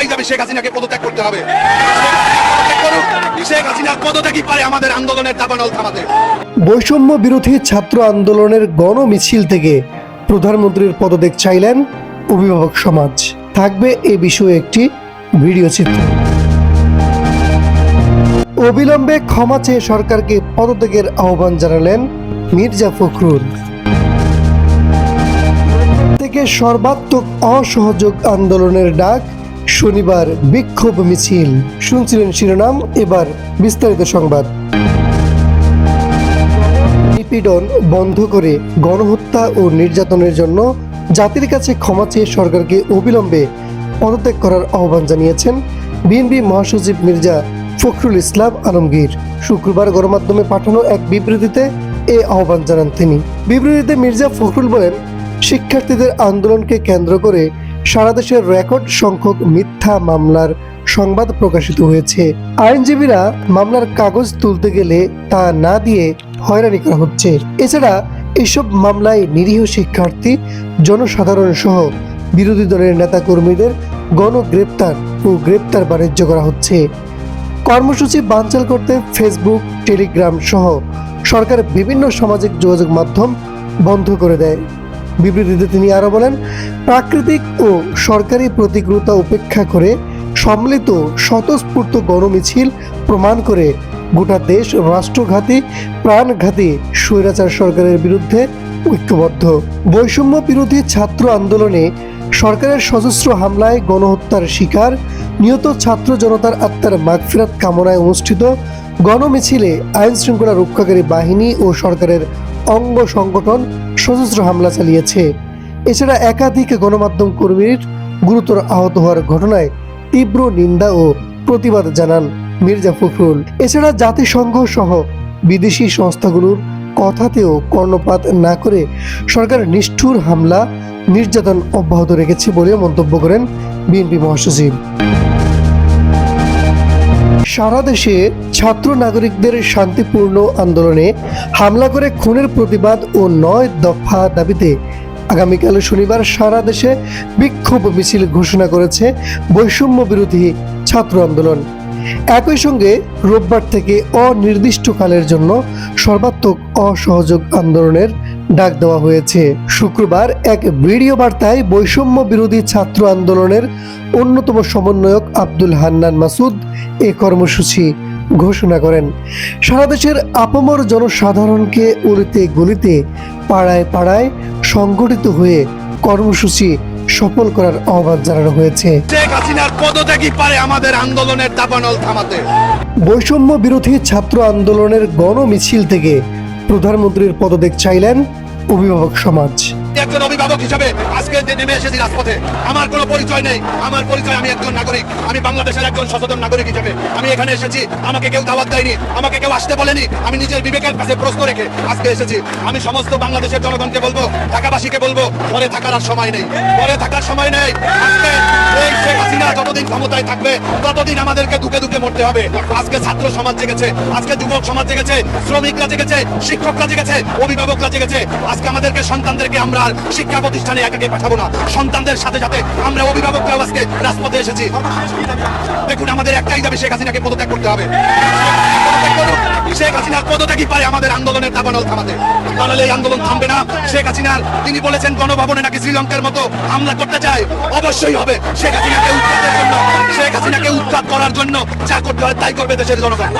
একটাই দাবি শেখ হাসিনাকে পদত্যাগ করতে হবে। শেখ হাসিনার পদত্যাগই পারে আমাদের আন্দোলনের দাবানল থামাতে। বৈষম্য বিরোধী ছাত্র আন্দোলনের গণ মিছিল থেকে প্রধানমন্ত্রীর পদত্যাগ চাইলেন অভিভাবক সমাজ। থাকবে এ বিষয়ে একটি ভিডিও চিত্র। অবিলম্বে ক্ষমা চেয়ে সরকারকে পদত্যাগের আহ্বান জানালেন মির্জা ফখরুল। থেকে সর্বাত্মক অসহযোগ আন্দোলনের ডাক শনিবার বিক্ষোভ মিছিল। শুনছিলেন শিরোনাম, এবার বিস্তারিত সংবাদ। নিপীড়ন বন্ধ করে গণহত্যা ও নির্যাতনের জন্য জাতির কাছে ক্ষমা চেয়ে সরকারকে অবিলম্বে পদত্যাগ করার আহ্বান জানিয়েছেন বিএনপি মহাসচিব মির্জা ফখরুল ইসলাম আলমগীর। শুক্রবার গণমাধ্যমে পাঠানো এক বিবৃতিতে এ আহ্বান জানান তিনি। বিবৃতিতে মির্জা ফখরুল বলেন, শিক্ষার্থীদের আন্দোলনকে কেন্দ্র করে সারা দেশের রেকর্ড সংখ্যক মিথ্যা মামলার সংবাদ প্রকাশিত হয়েছে। আইনজীবীরা মামলার কাগজ তুলতে গেলে তা না দিয়ে হয়রানি করা হচ্ছে। এছাড়া এসব মামলায় নিরীহ শিক্ষার্থী জনসাধারণ সহ বিরোধী দলের নেতাকর্মীদের গণগ্রেপ্তার ও গ্রেপ্তার বাণিজ্য করা হচ্ছে। কর্মসূচি বানচাল করতে ফেসবুক, টেলিগ্রাম সহ সরকার বিভিন্ন সামাজিক যোগাযোগ মাধ্যম বন্ধ করে দেয়। বিবৃতিতে তিনি আরও বলেন, প্রাকৃতিক ও সরকারি প্রতিকূলতা উপেক্ষা করে সম্মিলিত স্বতঃস্ফূর্ত গণমিছিল প্রমাণ করে গোটা দেশ রাষ্ট্রঘাতী, প্রাণঘাতী স্বৈরাচার সরকারের বিরুদ্ধে ঐক্যবদ্ধ। বৈষম্য বিরোধী ছাত্র আন্দোলনে সরকারের সশস্ত্র হামলায় গণহত্যার শিকার, নিহত ছাত্র জনতার আত্মার মাগফিরাত কামনায় অনুষ্ঠিত গণমিছিলে আইন শৃঙ্খলা রক্ষাকারী বাহিনী ও সরকারের অঙ্গ সংগঠন সশস্ত্র হামলা চালিয়েছে। এছাড়া একাধিক গণমাধ্যম কর্মীর গুরুতর আহত হওয়ার ঘটনায় তীব্র নিন্দা ও প্রতিবাদ জানান মির্জা ফখরুল। এছাড়া জাতিসংঘ সহ বিদেশি সংস্থাগুলোর কথাতেও কর্ণপাত না করে সরকার নিষ্ঠুর হামলা, নির্যাতন অব্যাহত রেখেছে বলেও মন্তব্য করেন বিএনপি মহাসচিব। সারা দেশে ছাত্র নাগরিকদের শান্তিপূর্ণ আন্দোলনে হামলা করে খুনের প্রতিবাদ ও নয় দফা দাবিতে আগামীকাল শনিবার সারা দেশে বিক্ষোভ মিছিল ঘোষণা করেছে বৈষম্য বিরোধী ছাত্র আন্দোলন। একই সঙ্গে রোববার থেকে অনির্দিষ্টকালের জন্য সর্বাত্মক অসহযোগ আন্দোলনের ডাক দেওয়া হয়েছে। শুক্রবার এক ভিডিও বার্তায় বৈষম্য বিরোধী ছাত্র আন্দোলনের অন্যতম সমন্বয়ক আব্দুল হান্নান মাসুদ এ কর্মসূচি ঘোষণা করেন। সারা দেশের আপামর জনসাধারণকে অলিতে গলিতে পাড়ায় পাড়ায় সংগঠিত হয়ে কর্মসূচি সফল করার আহ্বান জানানো হয়েছে। শেখ হাসিনার পদত্যাগই পারে আমাদের আন্দোলনের দাবানল থামাতে। বৈষম্য বিরোধী ছাত্র আন্দোলনের গণমিছিল থেকে প্রধানমন্ত্রীর পদত্যাগ চাইলেন অভিভাবক সমাজ। একজন অভিভাবক হিসাবে আজকে যে নেমে এসেছি রাজপথে। আমার কোনো পরিচয় নেই। আমার পরিচয় আমি একজন নাগরিক। আমি বাংলাদেশের একজন সচেতন নাগরিক হিসাবে। আমি এখানে এসেছি। আমাকে কেউ দাওয়াত দেয়নি। আমাকে কেউ আসতে বলেনি। আমি নিজের বিবেকের কাছে প্রশ্ন রেখে আজকে এসেছি। আমি সমস্ত বাংলাদেশের জনগণকে বলব, ঢাকাবাসীকে বলব, পরে থাকার আর সময় নেই। পরে থাকার সময় নেই। শেখ হাসিনা যতদিন ক্ষমতায় থাকবে, ততদিন আমাদেরকে দুকে দুকে মরতে হবে। আজকে ছাত্র সমাজ জেগেছে। আজকে যুবক সমাজ জেগেছে। শ্রমিকরা জেগেছে। শিক্ষকরা জেগেছে। অভিভাবকরা জেগেছে। আজকে আমাদেরকে সন্তানদেরকে আমরা আর শিক্ষা প্রতিষ্ঠানে একাকে পাঠাবো না। সন্তানদের সাথে সাথে আমরা অভিভাবকরাও আজকে রাজপথে এসেছি। দেখুন, আমাদের একটাই দাবি, শেখ হাসিনাকে পদত্যাগ করতে হবে। শেখ হাসিনার পদত্যাগই পারে আমাদের আন্দোলনের দাবানল থামাতে। তাহলে এই আন্দোলন থামবে না। শেখ হাসিনার, তিনি বলেছেন, গণভবনে নাকি শ্রীলঙ্কার মতো হামলা করতে চায়। অবশ্যই হবে। শেখ হাসিনাকে উৎখাতের জন্য, শেখ হাসিনাকে উৎখাত করার জন্য যা করতে হয় তাই করবে দেশের জনগণ।